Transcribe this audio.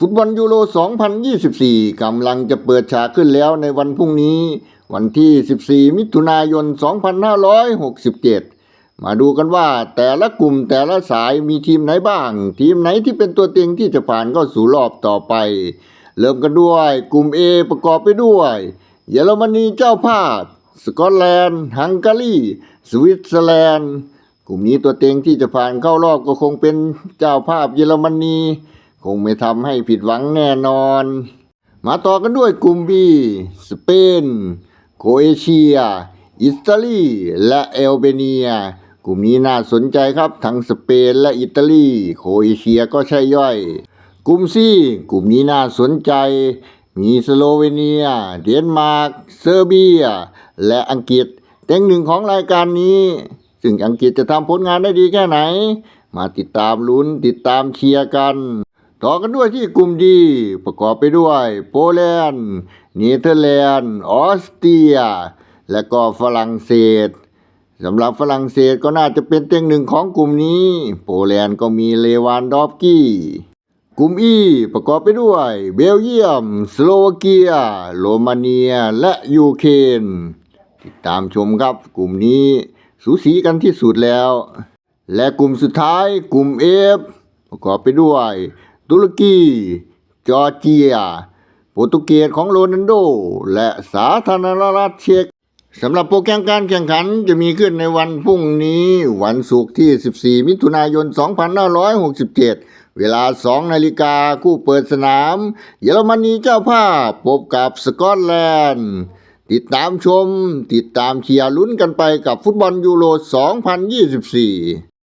ฟุตบอลยูโร 2024 กำลังจะเปิดฉากขึ้นแล้วในวันพรุ่งนี้ วันที่ 14 มิถุนายน 2567 มาดูกันว่าแต่ละกลุ่มแต่ละสายมีทีมไหนบ้าง ทีมไหนที่เป็นตัวเต็งที่จะผ่านเข้าสู่รอบต่อไป เริ่มกันด้วยกลุ่ม A ประกอบไปด้วย เยอรมนีเจ้าภาพ สกอตแลนด์ ฮังการี สวิตเซอร์แลนด์ กลุ่มนี้ตัวเต็งที่จะผ่านเข้ารอบก็คงเป็นเจ้าภาพเยอรมนี คงไม่ทำให้ผิดหวังแน่นอน มาต่อกันด้วยกลุ่ม B สเปน โคเอเชีย อิตาลี และเอลเบเนีย กลุ่มนี้น่าสนใจครับ ทั้งสเปนและอิตาลี โคเอเชียก็ใช่ย่อย กลุ่ม C กลุ่มนี้น่าสนใจ มีสโลเวเนีย เดนมาร์ก เซอร์เบีย และอังกฤษเต็งหนึ่งของรายการนี้ ซึ่งอังกฤษจะทำผลงานได้ดีแค่ไหน มาติดตามลุ้นติดตามเชียร์กัน ต่อกันด้วยที่กลุ่มดี ประกอบไปด้วย โปแลนด์เนเธอร์แลนด์ ออสเตรีย และก็ฝรั่งเศสสำหรับฝรั่งเศสก็น่าจะเป็นเต็งหนึ่งของกลุ่มนี้ โปแลนด์ก็มีเลวานดอฟกี้กลุ่มอีประกอบไปด้วย เบลเยียม สโลวาเกีย โรมาเนีย และยูเครนติดตามชมครับกลุ่มนี้สูสีกันที่สุดแล้ว และกลุ่มสุดท้ายกลุ่มเอฟประกอบไปด้วย ตุรกี จอร์เจีย โปรตุเกสของโรนัลโด และสาธารณรัฐเช็กสำหรับโปรแกรมการแข่งขันจะมีขึ้นในวันพรุ่งนี้ วันศุกร์ที่ 14 มิถุนายน 2567 เวลา 2 นาฬิกาคู่เปิดสนาม เยอรมนีเจ้าภาพพบกับสกอตแลนด์ ติดตามชม ติดตามเชียร์ลุ้นกันไปกับฟุตบอลยูโร 2024